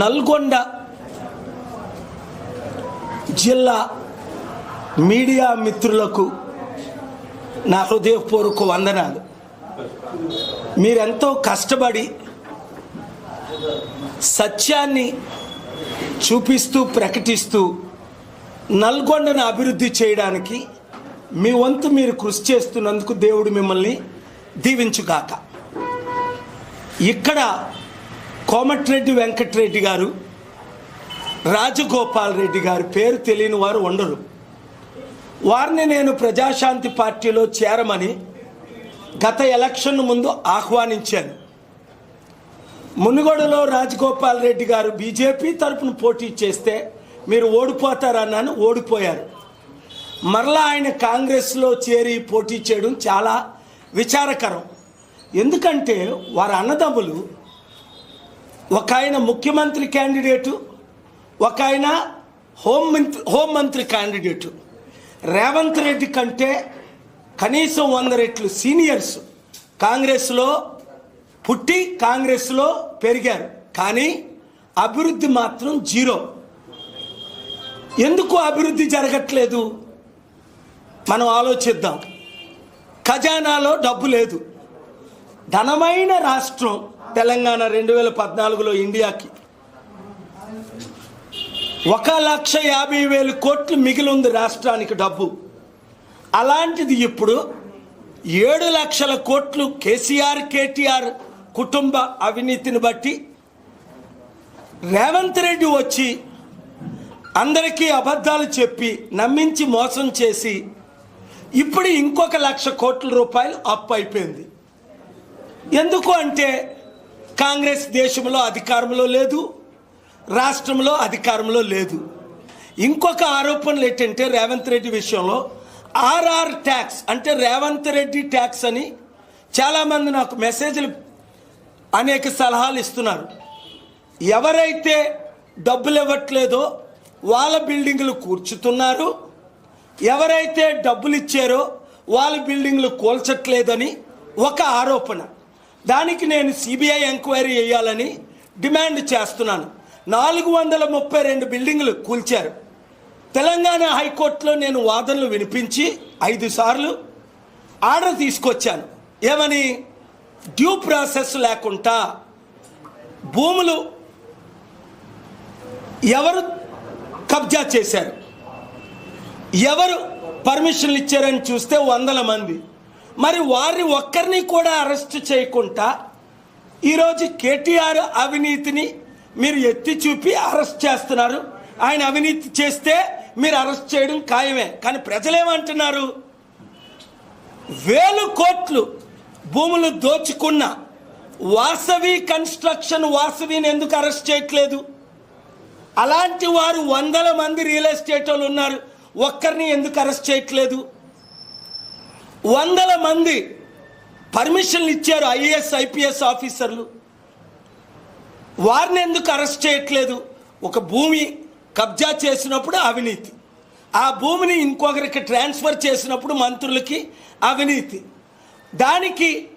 నల్గొండ జిల్లా మీడియా మిత్రులకు నా హృదయపూర్వక వందనాలు. మీరెంతో కష్టపడి సత్యాన్ని చూపిస్తూ ప్రకటిస్తూ నల్గొండను అభివృద్ధి చేయడానికి మీ వంతు మీరు కృషి చేస్తున్నందుకు దేవుడు మిమ్మల్ని దీవించుగాక. ఇక్కడ కోమటిరెడ్డి వెంకటరెడ్డి గారు రాజగోపాల్ రెడ్డి గారి పేరు తెలియని వారు ఉండరు. వారిని నేను ప్రజాశాంతి పార్టీలో చేరమని గత ఎలక్షన్ ముందు ఆహ్వానించాను. మునుగోడలో రాజగోపాల్ రెడ్డి గారు బీజేపీ తరపున పోటీ చేస్తే మీరు ఓడిపోతారన్నాను ఓడిపోయారు. మరలా ఆయన కాంగ్రెస్లో చేరి పోటీ చేయడం చాలా విచారకరం. ఎందుకంటే వారి అన్నదమ్ములు ఒక ఆయన ముఖ్యమంత్రి క్యాండిడేటు ఒక ఆయన హోం మంత్రి హోంమంత్రి క్యాండిడేటు రేవంత్ రెడ్డి కంటే కనీసం వంద రెట్లు సీనియర్స్ కాంగ్రెస్లో పుట్టి కాంగ్రెస్లో పెరిగారు. కానీ అభివృద్ధి మాత్రం జీరో. ఎందుకు అభివృద్ధి జరగట్లేదు? మనం ఆలోచిద్దాం. ఖజానాలో డబ్బు లేదు. ధనమైన రాష్ట్రం తెలంగాణ రెండు వేల పద్నాలుగులో ఇండియాకి. ఒక లక్ష యాభై వేలు కోట్లు మిగిలి ఉంది రాష్ట్రానికి డబ్బు. అలాంటిది ఇప్పుడు ఏడు లక్షల కోట్లు కేసీఆర్ కేటీఆర్ కుటుంబ అవినీతిని బట్టి రేవంత్ రెడ్డి వచ్చి అందరికీ అబద్ధాలు చెప్పి నమ్మించి మోసం చేసి ఇప్పుడు ఇంకొక లక్ష కోట్ల రూపాయలు అప్పు అయిపోయింది. ఎందుకు అంటే కాంగ్రెస్ దేశంలో అధికారంలో లేదు రాష్ట్రంలో అధికారంలో లేదు. ఇంకొక ఆరోపణలు ఏంటంటే రేవంత్ రెడ్డి విషయంలో ఆర్ఆర్ ట్యాక్స్ అంటే రేవంత్ రెడ్డి ట్యాక్స్ అని చాలామంది నాకు మెసేజ్లు అనేక సలహాలు ఇస్తున్నారు. ఎవరైతే డబ్బులు ఇవ్వట్లేదో వాళ్ళ బిల్డింగ్లు కూర్చుతున్నారు. ఎవరైతే డబ్బులు ఇచ్చారో వాళ్ళ బిల్డింగ్లు కూల్చట్లేదని ఒక ఆరోపణ. దానికి నేను సిబిఐ ఎంక్వైరీ చేయాలని డిమాండ్ చేస్తున్నాను. నాలుగు వందల ముప్పై రెండు బిల్డింగ్లు కూల్చారు. తెలంగాణ హైకోర్టులో నేను వాదనలు వినిపించి ఐదు సార్లు ఆర్డర్ తీసుకొచ్చాను. ఏమని? డ్యూ ప్రాసెస్ లేకుండా భూములు ఎవరు కబ్జా చేశారు? ఎవరు పర్మిషన్లు ఇచ్చారని చూస్తే వందల మంది. మరి వారిని ఒక్కరిని కూడా అరెస్ట్ చేయకుండా ఈరోజు కేటీఆర్ అవినీతిని మీరు ఎత్తి చూపి అరెస్ట్ చేస్తున్నారు. ఆయన అవినీతి చేస్తే మీరు అరెస్ట్ చేయడం ఖాయమే. కానీ ప్రజలేమంటున్నారు? వేలు కోట్లు భూములు దోచుకున్న వాసవి కన్స్ట్రక్షన్ వాసవిని ఎందుకు అరెస్ట్ చేయట్లేదు? అలాంటి వారు వందల మంది రియల్ ఎస్టేట్ వాళ్ళు ఉన్నారు. ఒక్కరిని ఎందుకు అరెస్ట్ చేయట్లేదు? వందల మంది పర్మిషన్లు ఇచ్చారు ఐఏఎస్ ఐపీఎస్ ఆఫీసర్లు. వారిని ఎందుకు అరెస్ట్ చేయట్లేదు? ఒక భూమి కబ్జా చేసినప్పుడు అవినీతి. ఆ భూమిని ఇంకొకరికి ట్రాన్స్ఫర్ చేసినప్పుడు మంత్రులకి అవినీతి. దానికి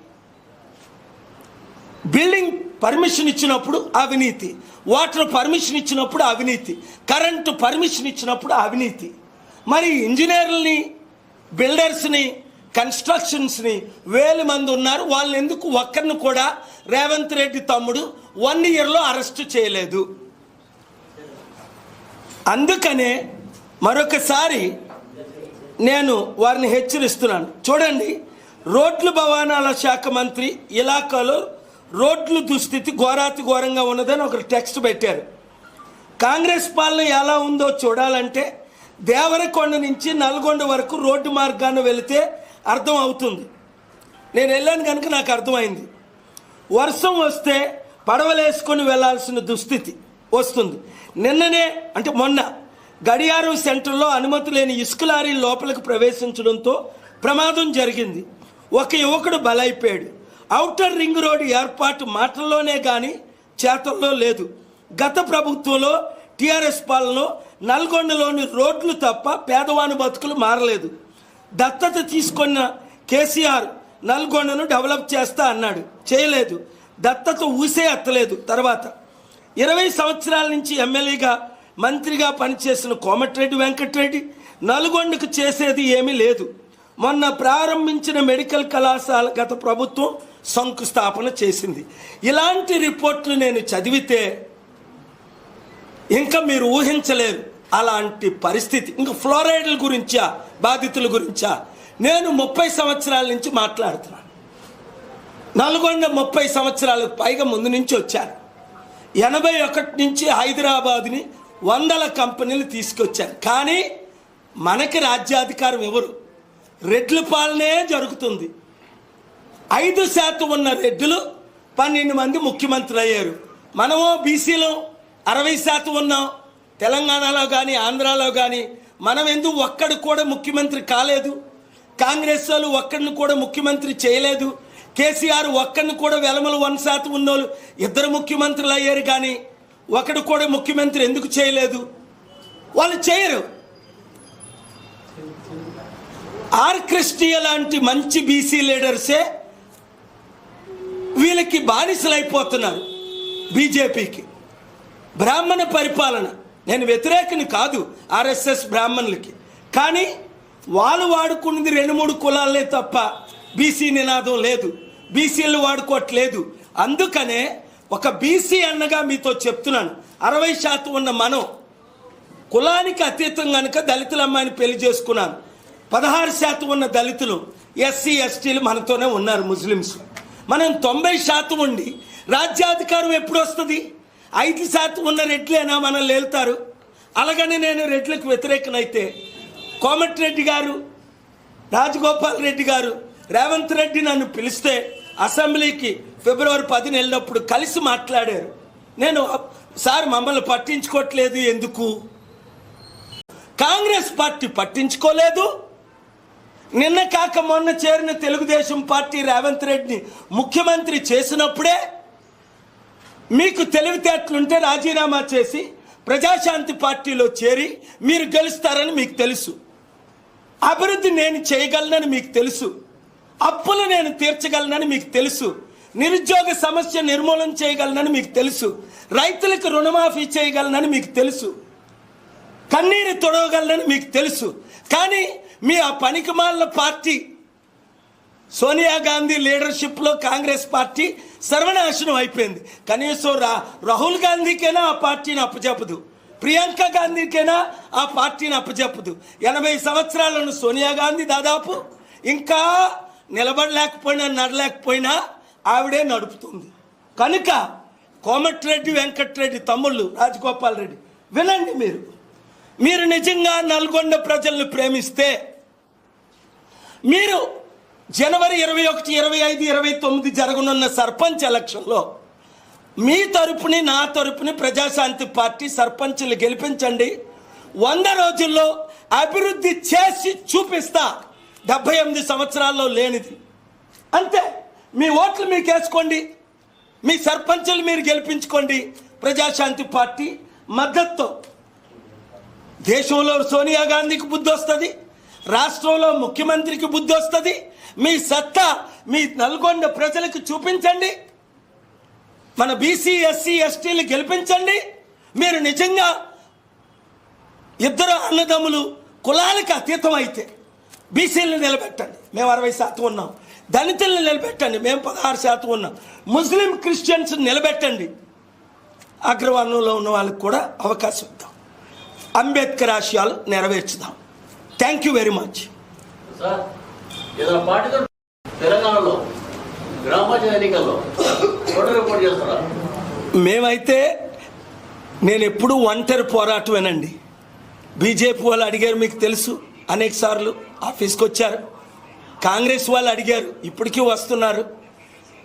బిల్డింగ్ పర్మిషన్ ఇచ్చినప్పుడు అవినీతి. వాటర్ పర్మిషన్ ఇచ్చినప్పుడు అవినీతి. కరెంటు పర్మిషన్ ఇచ్చినప్పుడు అవినీతి. మరి ఇంజనీర్లని బిల్డర్స్ని కన్స్ట్రక్షన్స్ని వేల మంది ఉన్నారు. వాళ్ళని ఎందుకు ఒక్కరిని కూడా రేవంత్ రెడ్డి తమ్ముడు వన్ ఇయర్లో అరెస్ట్ చేయలేదు. అందుకనే మరొకసారి నేను వారిని హెచ్చరిస్తున్నాను. చూడండి రోడ్లు భవనాల శాఖ మంత్రి ఇలాకాలో రోడ్లు దుస్థితి ఘోరాతి ఘోరంగా ఉన్నదని ఒక టెక్స్ట్ పెట్టారు. కాంగ్రెస్ పాలన ఎలా ఉందో చూడాలంటే దేవరకొండ నుంచి నల్గొండ వరకు రోడ్డు మార్గాన్ని వెళితే అర్థం అవుతుంది. నేను వెళ్ళాను కనుక నాకు అర్థమైంది. వర్షం వస్తే పడవలేసుకొని వెళ్ళాల్సిన దుస్థితి వస్తుంది. నిన్ననే అంటే మొన్న గడియారం సెంటర్లో అనుమతి లేని ఇసుక లారీ లోపలికి ప్రవేశించడంతో ప్రమాదం జరిగింది. ఒక యువకుడు బలైపోయాడు. ఔటర్ రింగ్ రోడ్డు ఏర్పాటు మాటల్లోనే కానీ చేతల్లో లేదు. గత ప్రభుత్వంలో టీఆర్ఎస్ పాలనలో నల్గొండలోని రోడ్లు తప్ప పేదవాని బతుకులు మారలేదు. దత్తత తీసుకున్న కేసీఆర్ నల్గొండను డెవలప్ చేస్తా అన్నాడు. చేయలేదు. దత్తత ఊసే ఎత్తలేదు. తర్వాత ఇరవై సంవత్సరాల నుంచి ఎమ్మెల్యేగా మంత్రిగా పనిచేసిన కోమటిరెడ్డి వెంకటరెడ్డి నల్గొండకు చేసేది ఏమీ లేదు. మొన్న ప్రారంభించిన మెడికల్ కళాశాల గత ప్రభుత్వం శంకుస్థాపన చేసింది. ఇలాంటి రిపోర్ట్లు నేను చదివితే ఇంకా మీరు ఊహించలేరు. అలాంటి పరిస్థితి. ఇంకా ఫ్లోరైడ్ల గురించా? బాధితుల గురించా? నేను ముప్పై సంవత్సరాల నుంచి మాట్లాడుతున్నాను నల్గొండ ముప్పై సంవత్సరాలకు పైగా ముందు నుంచి వచ్చారు ఎనభై ఒకటి నుంచి హైదరాబాద్ని వందల కంపెనీలు తీసుకొచ్చారు కానీ మనకి రాజ్యాధికారం ఎవరు? రెడ్ల పాలనే జరుగుతుంది. ఐదు శాతం ఉన్న రెడ్లు పన్నెండు మంది ముఖ్యమంత్రులు అయ్యారు. మనము బీసీలో అరవై శాతం ఉన్నాం. తెలంగాణలో కానీ ఆంధ్రాలో కానీ మనం ఎందుకు ఒక్కడు కూడా ముఖ్యమంత్రి కాలేదు? కాంగ్రెస్ వాళ్ళు ఒక్కడిని కూడా ముఖ్యమంత్రి చేయలేదు. కేసీఆర్ ఒక్కడిని కూడా వెలమలు వన్ శాతం ఉన్నోళ్ళు ఇద్దరు ముఖ్యమంత్రులు అయ్యారు కానీ ఒకడు కూడా ముఖ్యమంత్రి ఎందుకు చేయలేదు? వాళ్ళు చేయరు. ఆర్ క్రిస్టియ లాంటి మంచి బీసీ లీడర్సే వీళ్ళకి బానిసలైపోతున్నారు బీజేపీకి. బ్రాహ్మణ పరిపాలన. నేను వ్యతిరేకని కాదు ఆర్ఎస్ఎస్ బ్రాహ్మణులకి. కానీ వాళ్ళు వాడుకున్నది రెండు మూడు కులాలే తప్ప బీసీ నినాదం లేదు బీసీలు వాడుకోవట్లేదు. అందుకనే ఒక బీసీ అన్నగా మీతో చెప్తున్నాను. అరవై శాతం ఉన్న మనం కులానికి అతీతం కనుక దళితుల అమ్మాయిని పెళ్ళి చేసుకున్నాను పదహారు శాతం ఉన్న దళితులు ఎస్సీ ఎస్టీలు మనతోనే ఉన్నారు ముస్లిమ్స్. మనం తొంభై శాతం ఉండి రాజ్యాధికారం ఎప్పుడు వస్తుంది? ఐదు శాతం ఉన్న రెట్లేనా మనం లేలుతారు అలాగని నేను రెట్లకు వ్యతిరేకనైతే కోమటిరెడ్డి గారు రాజగోపాల్ రెడ్డి గారు రేవంత్ రెడ్డి నన్ను పిలిస్తే అసెంబ్లీకి ఫిబ్రవరి పదిన వెళ్ళినప్పుడు కలిసి మాట్లాడారు. నేను సార్ మమ్మల్ని పట్టించుకోవట్లేదు ఎందుకు? కాంగ్రెస్ పార్టీ పట్టించుకోలేదు. నిన్న కాక మొన్న చేరిన తెలుగుదేశం పార్టీ రేవంత్ రెడ్డిని ముఖ్యమంత్రి చేసినప్పుడే మీకు తెలివితేటలుంటే రాజీనామా చేసి ప్రజాశాంతి పార్టీలో చేరి మీరు గెలుస్తారని మీకు తెలుసు. అభివృద్ధి నేను చేయగలనని మీకు తెలుసు. అప్పులు నేను తీర్చగలనని మీకు తెలుసు. నిరుద్యోగ సమస్య నిర్మూలన చేయగలనని మీకు తెలుసు. రైతులకు రుణమాఫీ చేయగలనని మీకు తెలుసు. కన్నీరు తొడవగలనని మీకు తెలుసు. కానీ మీ ఆ పనికిమాలిన పార్టీ సోనియా గాంధీ లీడర్షిప్లో కాంగ్రెస్ పార్టీ సర్వనాశనం అయిపోయింది. కనీసం రా రాహుల్ గాంధీకైనా ఆ పార్టీని అప్పచెప్పదు? ప్రియాంక గాంధీకైనా ఆ పార్టీని అప్పచెప్పదు? ఎనభై సంవత్సరాలను సోనియా గాంధీ దాదాపు ఇంకా నిలబడలేకపోయినా నడలేకపోయినా ఆవిడే నడుపుతుంది. కనుక కోమటిరెడ్డి వెంకటరెడ్డి తమ్ముళ్ళు రాజగోపాల్ రెడ్డి వినండి మీరు. మీరు నిజంగా నల్గొండ ప్రజలను ప్రేమిస్తే మీరు జనవరి ఇరవై ఒకటి ఇరవై ఐదు ఇరవై తొమ్మిది జరగనున్న సర్పంచ్ ఎలక్షన్లో మీ తరపుని నా తరపుని ప్రజాశాంతి పార్టీ సర్పంచ్లు గెలిపించండి. వంద రోజుల్లో అభివృద్ధి చేసి చూపిస్తా. డెబ్బై ఎనిమిది సంవత్సరాల్లో లేనిది. అంతే. మీ ఓట్లు మీకు వేసుకోండి. మీ సర్పంచులు మీరు గెలిపించుకోండి. ప్రజాశాంతి పార్టీ మద్దతుతో. దేశంలో సోనియా గాంధీకి బుద్ధి వస్తుంది. రాష్ట్రంలో ముఖ్యమంత్రికి బుద్ధి వస్తుంది. మీ సత్తా మీ నల్గొండ ప్రజలకు చూపించండి. మన బీసీ ఎస్సీ ఎస్టీలు గెలిపించండి. మీరు నిజంగా ఇద్దరు అన్నదమ్ములు కులాలకు అతీతం అయితే బీసీలను నిలబెట్టండి. మేము అరవై శాతం ఉన్నాం. దళితులను నిలబెట్టండి. మేము పదహారు శాతం ఉన్నాం. ముస్లిం క్రిస్టియన్స్ నిలబెట్టండి. అగ్రవర్ణంలో ఉన్న వాళ్ళకి కూడా అవకాశం ఇద్దాం. అంబేద్కర్ ఆశయాలు నెరవేర్చుదాం. థ్యాంక్ యూ వెరీ మచ్ తెలంగాణలో ఎన్నికల్లో మేమైతే నేను ఎప్పుడూ ఒంటరి పోరాటమేనండి. బీజేపీ వాళ్ళు అడిగారు మీకు తెలుసు అనేక సార్లు ఆఫీస్కి వచ్చారు. కాంగ్రెస్ వాళ్ళు అడిగారు ఇప్పటికీ వస్తున్నారు.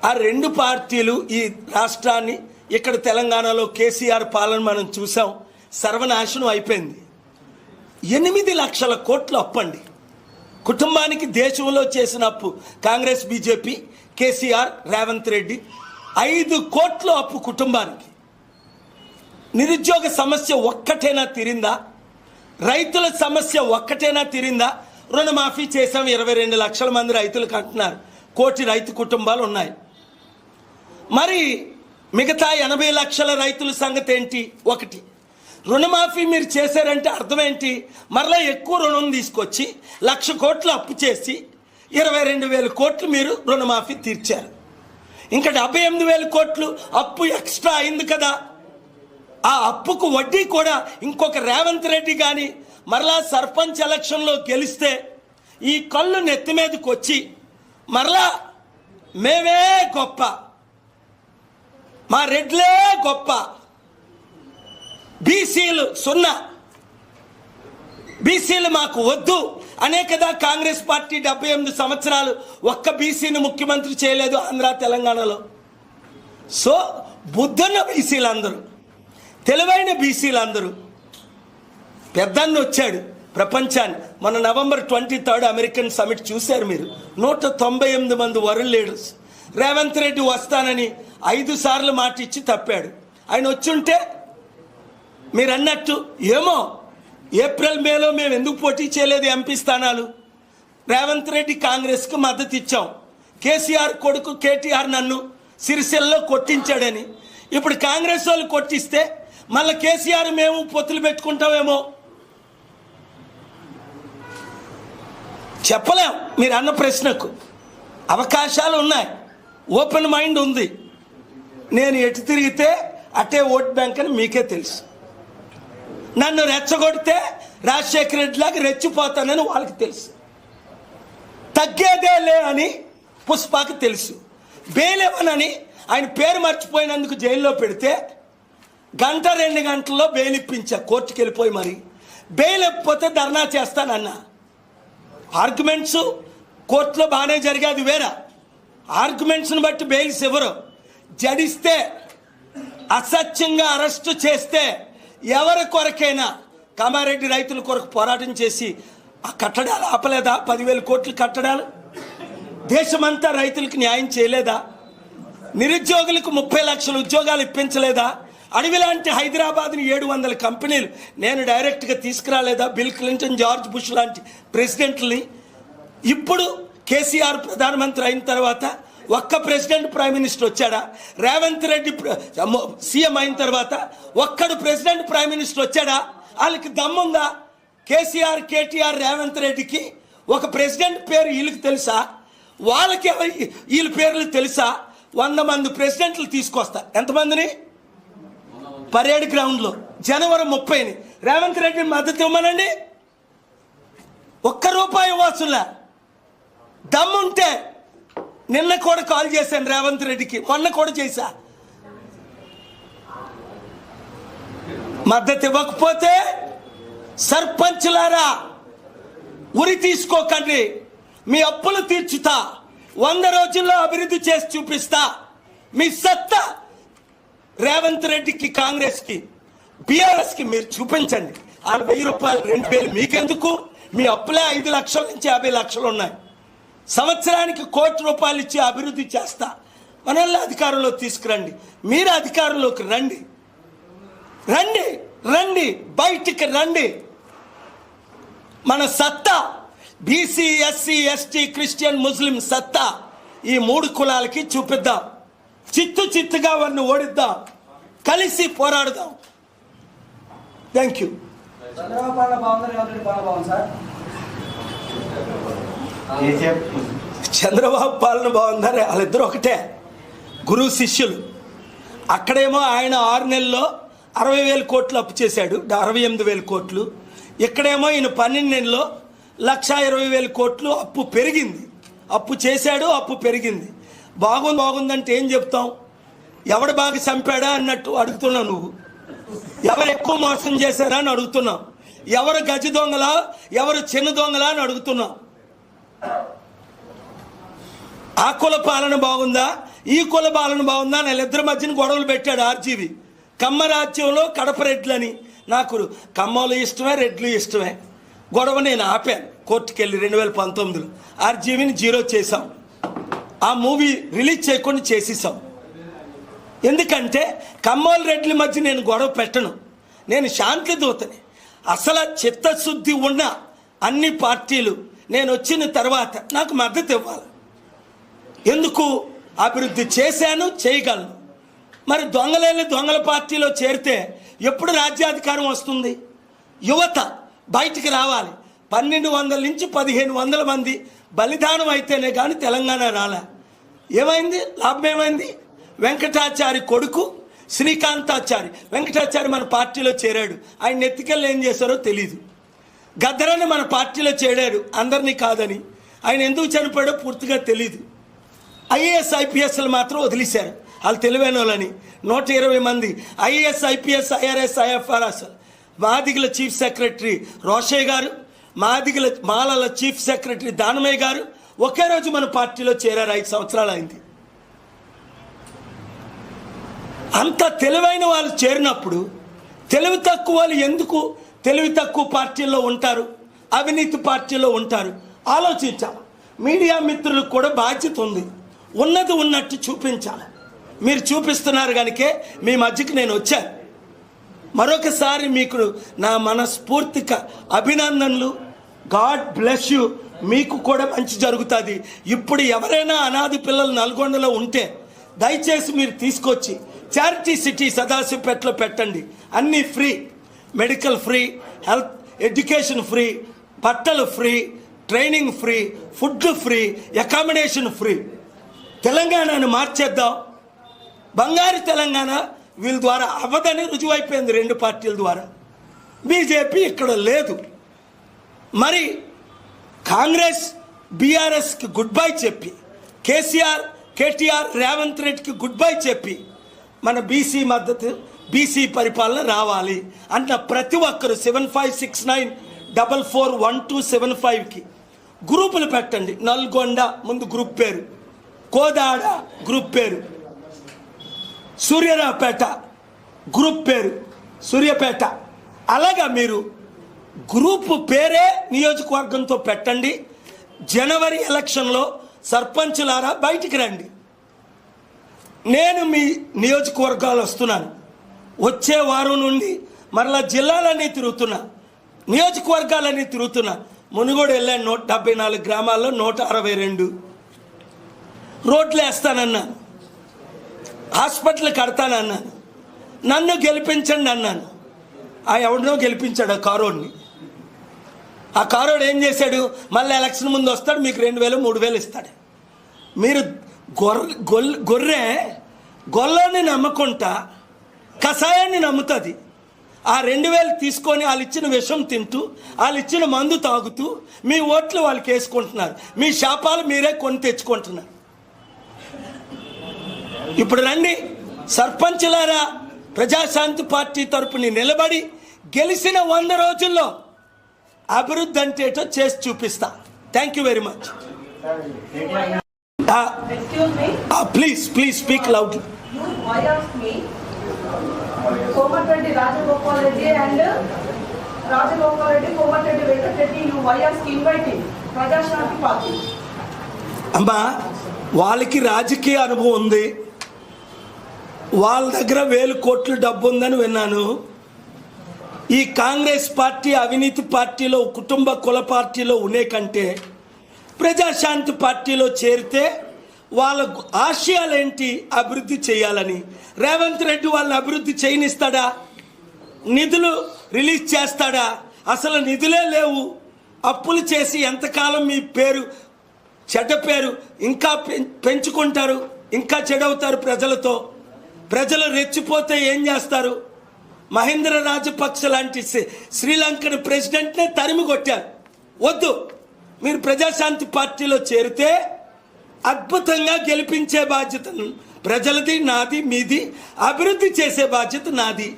ఆ రెండు పార్టీలు ఈ రాష్ట్రాన్ని ఇక్కడ తెలంగాణలో కేసీఆర్ పాలన మనం చూసాం. సర్వనాశనం అయిపోయింది. ఎనిమిది లక్షల కోట్లు అప్పండి. కుటుంబానికి దేశంలో చేసిన అప్పు Congress BJP KCR Revanth Reddy ఐదు కోట్ల అప్పు కుటుంబానికి. నిరుద్యోగ సమస్య ఒక్కటేనా తీరిందా? రైతుల సమస్య ఒక్కటేనా తీరిందా? రుణమాఫీ చేశాం ఇరవై రెండు లక్షల మంది రైతులకు అంటున్నారు కోటి రైతు కుటుంబాలు ఉన్నాయి. మరి మిగతా ఎనభై లక్షల రైతుల సంగతి ఏంటి? ఒకటి. రుణమాఫీ మీరు చేశారంటే అర్థం ఏంటి మరలా ఎక్కువ రుణం తీసుకొచ్చి లక్ష కోట్లు అప్పు చేసి ఇరవై రెండు వేల కోట్లు మీరు రుణమాఫీ తీర్చారు. ఇంకా డెబ్బై ఎనిమిది వేల కోట్లు అప్పు ఎక్స్ట్రా అయింది కదా. ఆ అప్పుకు వడ్డీ కూడా ఇంకొక రేవంత్ రెడ్డి కానీ మరలా సర్పంచ్ ఎలక్షన్లో గెలిస్తే ఈ కళ్ళు నెత్తి మీదకి వచ్చి మరలా మేమే గొప్ప. మా రెడ్లే గొప్ప. బీసీలు సున్నా. బీసీలు మాకు వద్దు. అనే కదా కాంగ్రెస్ పార్టీ డెబ్బై ఎనిమిది సంవత్సరాలు ఒక్క బీసీని ముఖ్యమంత్రి చేయలేదు ఆంధ్ర తెలంగాణలో. సో బుద్ధున్న బీసీలందరూ. తెలివైన బీసీలందరూ. పెద్దన్న వచ్చాడు ప్రపంచాన్ని. మన November twenty third American summit చూశారు మీరు. నూట తొంభై ఎనిమిది మంది వరల్డ్ లీడర్స్. రేవంత్ రెడ్డి వస్తానని ఐదు సార్లు మాట ఇచ్చి తప్పాడు. ఆయన వచ్చుంటే మీరు అన్నట్టు ఏమో ఏప్రిల్ మేలో మేము ఎందుకు పోటీ చేయలేదు ఎంపీ స్థానాలు? రేవంత్ రెడ్డి కాంగ్రెస్కు మద్దతు ఇచ్చాం. కేసీఆర్ కొడుకు కేటీఆర్ నన్ను సిరిసిల్లలో కొట్టించాడని. ఇప్పుడు కాంగ్రెస్ వాళ్ళు కొట్టిస్తే మళ్ళీ కేసీఆర్ మేము పొత్తులు పెట్టుకుంటామేమో? చెప్పలేం మీరు అన్న ప్రశ్నకు. అవకాశాలు ఉన్నాయి. ఓపెన్ మైండ్ ఉంది. నేను ఎటు తిరిగితే అటే ఓట్ బ్యాంక్ అని మీకే తెలుసు. నన్ను రెచ్చగొడితే రాజశేఖర రెడ్డిలాగా రెచ్చిపోతానని వాళ్ళకి తెలుసు. తగ్గేదే లే అని పుష్పకి తెలుసు. బెయిల్ ఆయన పేరు మర్చిపోయినందుకు జైల్లో పెడితే గంట రెండు గంటల్లో బెయిల్ ఇప్పించా కోర్టుకి వెళ్ళిపోయి మరి. బెయిల్ ఇవ్వకపోతే ధర్నా చేస్తానన్నా. ఆర్గ్యుమెంట్స్ కోర్టులో బాగానే జరిగేది వేరే. ఆర్గ్యుమెంట్స్ని బట్టి బెయిల్స్ ఇవ్వరు. జడిస్తే అసత్యంగా అరెస్టు చేస్తే ఎవరి కొరకైనా కామారెడ్డి రైతుల కొరకు పోరాటం చేసి ఆ కట్టడాలు ఆపలేదా? పదివేల కోట్లు కట్టడాలు? దేశమంతా రైతులకు న్యాయం చేయలేదా? నిరుద్యోగులకు ముప్పై లక్షల ఉద్యోగాలు ఇప్పించలేదా? అడవి లాంటి హైదరాబాద్ని ఏడు వందల కంపెనీలు నేను డైరెక్ట్గా తీసుకురాలేదా? బిల్ క్లింటన్ జార్జ్ బుష్ లాంటి ప్రెసిడెంట్ని ఇప్పుడు కేసీఆర్ ప్రధానమంత్రి అయిన తర్వాత ఒక్క ప్రెసిడెంట్ ప్రైమ్ మినిస్టర్ వచ్చాడా? రేవంత్ రెడ్డి ప్ర- సీఎం అయిన తర్వాత ఒక్కడు ప్రెసిడెంట్ ప్రైమ్ మినిస్టర్ వచ్చాడా? వాళ్ళకి దమ్ముందా? కేసీఆర్ కేటీఆర్ రేవంత్ రెడ్డికి ఒక ప్రెసిడెంట్ పేరు వీళ్ళకి తెలుసా? వాళ్ళకి వీళ్ళ పేర్లు తెలుసా? వంద మంది ప్రెసిడెంట్లు తీసుకొస్తా. ఎంతమందిని పరేడ్ గ్రౌండ్లో. జనవరి ముప్పైని. రేవంత్ రెడ్డి మద్దతు ఇవ్వమనండి? ఒక్క రూపాయి ఇవ్వాల్సిన దమ్ముంటే నిన్న కూడా కాల్ చేశాను రేవంత్ రెడ్డికి. మొన్న కూడా చేశా. మద్దతు ఇవ్వకపోతే సర్పంచ్లారా ఉరి తీసుకోకండి. మీ అప్పులు తీర్చుతా. వంద రోజుల్లో అభివృద్ధి చేసి చూపిస్తా. మీ సత్తా రేవంత్ రెడ్డికి కాంగ్రెస్కి బీఆర్ఎస్కి మీరు చూపించండి. ఆ వెయ్యి రూపాయలు రెండు వేలు మీకెందుకు? మీ అప్పులే ఐదు లక్షల నుంచి యాభై లక్షలు ఉన్నాయి. సంవత్సరానికి కోటి రూపాయలు ఇచ్చి అభివృద్ధి చేస్తా. మనల్ని అధికారంలో తీసుకురండి. మీరు అధికారంలోకి రండి. రండి రండి బయటికి రండి. మన సత్తా BC SC ST Christian Muslim సత్తా ఈ మూడు కులాలకి చూపిద్దాం. చిత్తు చిత్తుగా వారిని ఓడిద్దాం. కలిసి పోరాడుదాం. Thank you Chandrababu sir? Chandrababu పాలన బాగుందని వాళ్ళిద్దరు ఒకటే. గురువు శిష్యులు. అక్కడేమో ఆయన ఆరు నెలల్లో అరవై వేల కోట్లు అప్పు చేశాడు అరవై ఎనిమిది వేల కోట్లు. ఇక్కడేమో ఈయన పన్నెండు నెలల్లో లక్ష ఇరవై వేల కోట్లు అప్పు పెరిగింది. అప్పు చేశాడు అప్పు పెరిగింది. బాగుంది బాగుందంటే ఏం చెప్తాం ఎవడు బాగా చంపాడా అన్నట్టు అడుగుతున్నావు నువ్వు. ఎవరు ఎక్కువ మోసం చేశారా అని అడుగుతున్నావు. ఎవరు గజ దొంగలా ఎవరు చిన్న దొంగలా అని అడుగుతున్నావు. ఆ కుల పాలన బాగుందా? ఈ కుల పాలన బాగుందా? అని వీళ్ళిద్దరి మధ్యన గొడవలు పెట్టాడు ఆర్జీవి. కమ్మ రాజ్యంలో కడప రెడ్లని నాకు కమ్మలు ఇష్టమే రెడ్లు ఇష్టమే. గొడవ నేను ఆపాను. కోర్టుకెళ్ళి రెండు వేల పంతొమ్మిదిలో ఆర్జీవిని జీరో చేశాం. ఆ మూవీ రిలీజ్ చేయకుండా చేసేసాం ఎందుకంటే కమ్మోలు రెడ్ల మధ్య నేను గొడవ పెట్టను. నేను శాంతి దూతని అసలు చిత్తశుద్ధి ఉన్న అన్ని పార్టీలు నేను వచ్చిన తర్వాత నాకు మద్దతు ఇవ్వాలి. ఎందుకు? అభివృద్ధి చేశాను చేయగలను. మరి దొంగలేని దొంగల పార్టీలో చేరితే ఎప్పుడు రాజ్యాధికారం వస్తుంది? యువత బయటికి రావాలి. పన్నెండు వందల నుంచి పదిహేను వందల మంది బలిదానం అయితేనే కానీ తెలంగాణ రాలే. ఏమైంది? లాభం ఏమైంది? వెంకటాచారి కొడుకు శ్రీకాంతాచారి. వెంకటాచారి మన పార్టీలో చేరాడు. ఆయన ఎత్తికెళ్ళి ఏం చేశారో తెలీదు. గద్దరని మన పార్టీలో చేరాడు. అందరినీ కాదని. ఆయన ఎందుకు చనిపోయాడో పూర్తిగా తెలియదు ఐఏఎస్ ఐపీఎస్లు మాత్రం వదిలేశారు. వాళ్ళు తెలివైన వాళ్ళని. నూట ఇరవై మంది. IAS IPS IRS IFRS. మాదిగల చీఫ్ సెక్రటరీ రోషయ్య గారు మాదిగల మాలల చీఫ్ సెక్రటరీ దానమయ్య గారు ఒకే రోజు మన పార్టీలో చేరారు. ఐదు సంవత్సరాలు అయింది. అంత తెలివైన వాళ్ళు చేరినప్పుడు తెలివి తక్కువ వాళ్ళు ఎందుకు తెలివి తక్కువ పార్టీల్లో ఉంటారు అవినీతి పార్టీలో ఉంటారు. ఆలోచించాలి. మీడియా మిత్రులకు కూడా బాధ్యత ఉంది. ఉన్నది ఉన్నట్టు చూపించాలి. మీరు చూపిస్తున్నారు కనుకే మీ మధ్యకి నేను వచ్చాను. మరొకసారి మీకు నా మనస్ఫూర్తిక అభినందనలు. God bless you. మీకు కూడా మంచి జరుగుతుంది. ఇప్పుడు ఎవరైనా అనాథ పిల్లలు నల్గొండలో ఉంటే దయచేసి మీరు తీసుకొచ్చి చారిటీ సిటీ సదాశివపేటలో పెట్టండి. అన్నీ free. Medical free health education free బట్టలు free training free food free accommodation free తెలంగాణను మార్చేద్దాం. బంగారు తెలంగాణ వీళ్ళ ద్వారా అవ్వదని రుజువైపోయింది రెండు పార్టీల ద్వారా. బీజేపీ ఇక్కడ లేదు. మరి కాంగ్రెస్ బీఆర్ఎస్కి గుడ్ బై చెప్పి కేసీఆర్ కేటీఆర్ రేవంత్ రెడ్డికి గుడ్ బై చెప్పి మన బీసీ మద్దతు బీసీ పరిపాలన రావాలి అంట ప్రతి ఒక్కరు seven five six nine double four one two seven ఫైవ్కి గ్రూపులు పెట్టండి. నల్గొండ ముందు గ్రూప్ పేరు. కోదాడ గ్రూప్ పేరు. సూర్యరావుపేట గ్రూప్ పేరు. సూర్యపేట. అలాగా మీరు గ్రూప్ పేరే నియోజకవర్గంతో పెట్టండి. జనవరి ఎలక్షన్లో సర్పంచ్లారా బయటికి రండి. నేను మీ నియోజకవర్గాలు వస్తున్నాను. వచ్చే వారం నుండి మరలా జిల్లాలన్నీ తిరుగుతున్నా నియోజకవర్గాలన్నీ తిరుగుతున్నా మునుగోడు వెళ్ళాను నూట డెబ్బై నాలుగు గ్రామాల్లో నూట అరవై రెండు. రోడ్లు వేస్తానన్నాను హాస్పిటల్ కడతానన్నాను నన్ను గెలిపించండి అన్నాను. ఆ ఎవడనో గెలిపించాడు ఆ కారోడిని. ఆ కారోడు ఏం చేశాడు? మళ్ళీ ఎలక్షన్ ముందు వస్తాడు మీకు రెండు వేలు మూడు వేలు ఇస్తాడు. మీరు గొర్రె గొల్ గొర్రె గొల్లని నమ్మకుంటా కషాయాన్ని నమ్ముతుంది. ఆ రెండు వేలు తీసుకొని వాళ్ళు ఇచ్చిన విషం తింటూ వాళ్ళు ఇచ్చిన మందు తాగుతూ మీ ఓట్లు వాళ్ళకి వేసుకుంటున్నారు మీ శాపాలు మీరే కొని తెచ్చుకుంటున్నారు. ఇప్పుడు రండి. సర్పంచులారా ప్రజాశాంతి పార్టీ తరపుని నిలబడి గెలిచిన వంద రోజుల్లో అభివృద్ధి అంటే ఏంటో చేసి చూపిస్తా. Thank you very much please please speak loud Komatireddy Rajagopal Reddy and Rajagopal Reddy Komatireddy Venkatreddy you are inviting Prajashanti party. అమ్మా వాళ్ళకి రాజకీయ అనుభవం ఉంది. వాళ్ళ దగ్గర వేలు కోట్లు డబ్బు ఉందని విన్నాను. ఈ కాంగ్రెస్ పార్టీ అవినీతి పార్టీలో కుటుంబ కుల పార్టీలో ఉండే కంటే ప్రజాశాంతి పార్టీలో చేరితే వాళ్ళ ఆశయాలేంటి అభివృద్ధి చేయాలని? రేవంత్ రెడ్డి వాళ్ళని అభివృద్ధి చేయనిస్తాడా? నిధులు రిలీజ్ చేస్తాడా? అసలు నిధులే లేవు. అప్పులు చేసి ఎంతకాలం మీ పేరు చెడ్డ పేరు ఇంకా పెంచుకుంటారు ఇంకా చెడవుతారు ప్రజలతో? ప్రజలు రెచ్చిపోతే ఏం చేస్తారు? మహేంద్ర రాజపక్ష లాంటి శ్రీ- శ్రీలంకన్ ప్రెసిడెంట్నే తరిమి కొట్టారు వద్దు. మీరు ప్రజాశాంతి పార్టీలో చేరితే అద్భుతంగా గెలిపించే బాధ్యతను ప్రజలది నాది మీది అభివృద్ధి చేసే బాధ్యత నాది.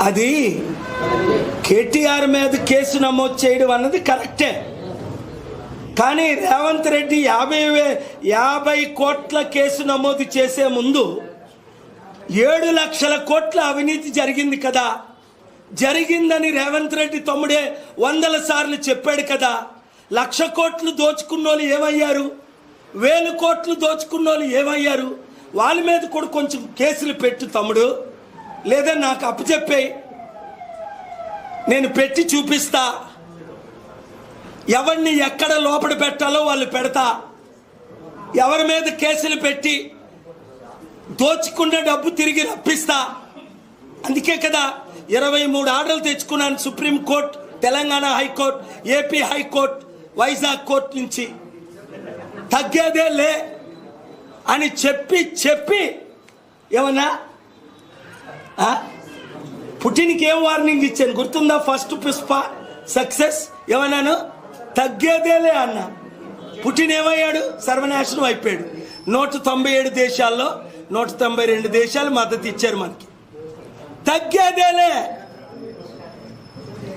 అది కేటీఆర్ మీద కేసు నమోదు చేయడం అన్నది కరెక్టే. కానీ రేవంత్ రెడ్డి యాభై వే- యాభై కోట్ల కేసు నమోదు చేసే ముందు ఏడు లక్షల కోట్ల అవినీతి జరిగింది కదా. జరిగిందని రేవంత్ రెడ్డి తమ్ముడే వందల సార్లు చెప్పాడు కదా. లక్ష కోట్లు దోచుకున్నోళ్ళు ఏమయ్యారు? వేలు కోట్లు దోచుకున్నోళ్ళు ఏమయ్యారు? వాళ్ళ మీద కూడా కొంచెం కేసులు పెట్టు తమ్ముడు. లేదా నాకు అప్పచెప్పే నేను పెట్టి చూపిస్తా. ఎవరిని ఎక్కడ లోపల పెట్టాలో వాళ్ళు పెడతా. ఎవరి మీద కేసులు పెట్టి దోచుకున్న డబ్బు తిరిగి రప్పిస్తా. అందుకే కదా ఇరవై మూడు ఆర్డర్లు తెచ్చుకున్నాను supreme court Telangana high court AP high court Vizag court నుంచి. తగ్గేదే లే అని చెప్పి చెప్పి ఏమన్నా? పుట్టినికి పుట్టినకి ఏం వార్నింగ్ ఇచ్చాను? గుర్తుందా? ఫస్ట్ పుష్ప సక్సెస్ ఏమన్నాను? తగ్గేదేలే అన్నా. పుట్టిన ఏమయ్యాడు? సర్వనాశనం అయిపోయాడు. నూట తొంభై ఏడు దేశాల్లో నూట తొంభై రెండు దేశాలు మద్దతు ఇచ్చారు మనకి. తగ్గేదేలే.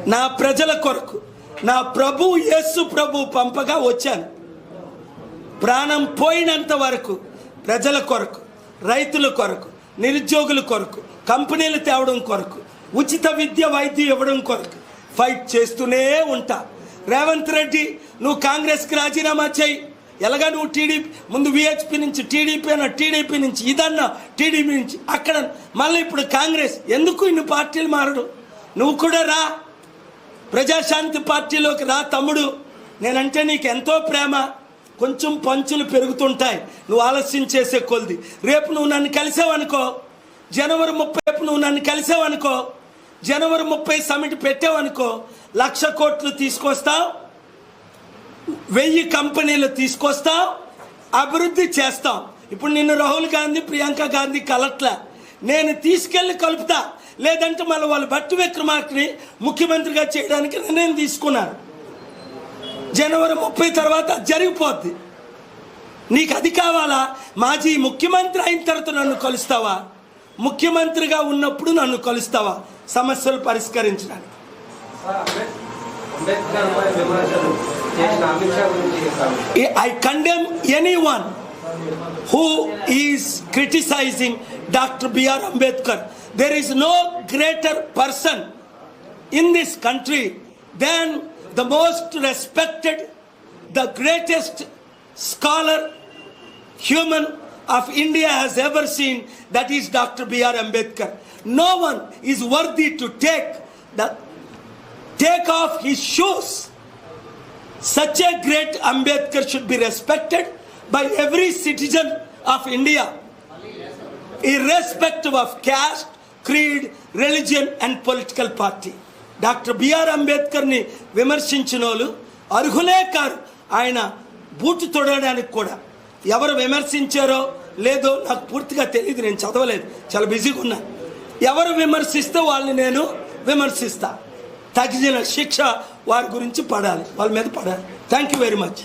నా ప్రజల కొరకు నా ప్రభు యేసు ప్రభు పంపగా వచ్చాను. ప్రాణం పోయినంత వరకు ప్రజల కొరకు రైతుల కొరకు నిరుద్యోగుల కొరకు కంపెనీలు తేవడం కొరకు ఉచిత విద్య వైద్యం ఇవ్వడం కొరకు ఫైట్ చేస్తూనే ఉంటా. రేవంత్ రెడ్డి నువ్వు కాంగ్రెస్కి రాజీనామా చేయి. ఎలాగా నువ్వు టీడీపీ ముందు విహెచ్పి నుంచి టీడీపీ అన్న టీడీపీ నుంచి ఇదన్నా టీడీపీ నుంచి అక్కడ మళ్ళీ ఇప్పుడు కాంగ్రెస్ ఎందుకు ఇన్ని పార్టీలు మారడు? నువ్వు కూడా రా. ప్రజాశాంతి పార్టీలోకి రా తమ్ముడు. నేనంటే నీకు ఎంతో ప్రేమ. కొంచెం పంచులు పెరుగుతుంటాయి. నువ్వు ఆలస్యం చేసే కొలిది. రేపు నువ్వు నన్ను కలిసావనుకో. జనవరి ముప్పై రేపు నువ్వు నన్ను కలిసావనుకో. జనవరి ముప్పై సమిట్ పెట్టావనుకో. లక్ష కోట్లు తీసుకొస్తావు. వెయ్యి కంపెనీలు తీసుకొస్తాం అభివృద్ధి చేస్తాం. ఇప్పుడు నిన్ను రాహుల్ గాంధీ ప్రియాంక గాంధీ కలట్లే. నేను తీసుకెళ్ళి కలుపుతా. లేదంటే మళ్ళీ వాళ్ళు బట్టి విక్రమార్కని ముఖ్యమంత్రిగా చేయడానికి నిర్ణయం తీసుకున్నాను జనవరి ముప్పై తర్వాత అది జరిగిపోద్ది. నీకు అది కావాలా? మాజీ ముఖ్యమంత్రి అయిన తర్వాత నన్ను కలుస్తావా? ముఖ్యమంత్రిగా ఉన్నప్పుడు నన్ను కలుస్తావా? సమస్యలు పరిష్కరించడానికి. I condemn anyone who is criticizing Dr. B.R. Ambedkar. There is no greater person in this country than the most respected, the greatest scholar human of India has ever seen, that is Dr. B.R. Ambedkar. No one is worthy to take the take off his shoes such a great Ambedkar should be respected by every citizen of India, irrespective of caste, creed, religion, and political party. Doctor BR అంబేద్కర్ని విమర్శించిన వాళ్ళు అర్హులే car ఆయన boot తొడడానికి కూడా ఎవరు విమర్శించారో లేదో నాకు పూర్తిగా తెలియదు నేను చదవలేదు చాలా బిజీగా ఉన్నా ఎవరు విమర్శిస్తే వాళ్ళని నేను విమర్శిస్తా తగిన శిక్ష వారి గురించి పడాలి. వాళ్ళ మీద పడాలి. Thank you very much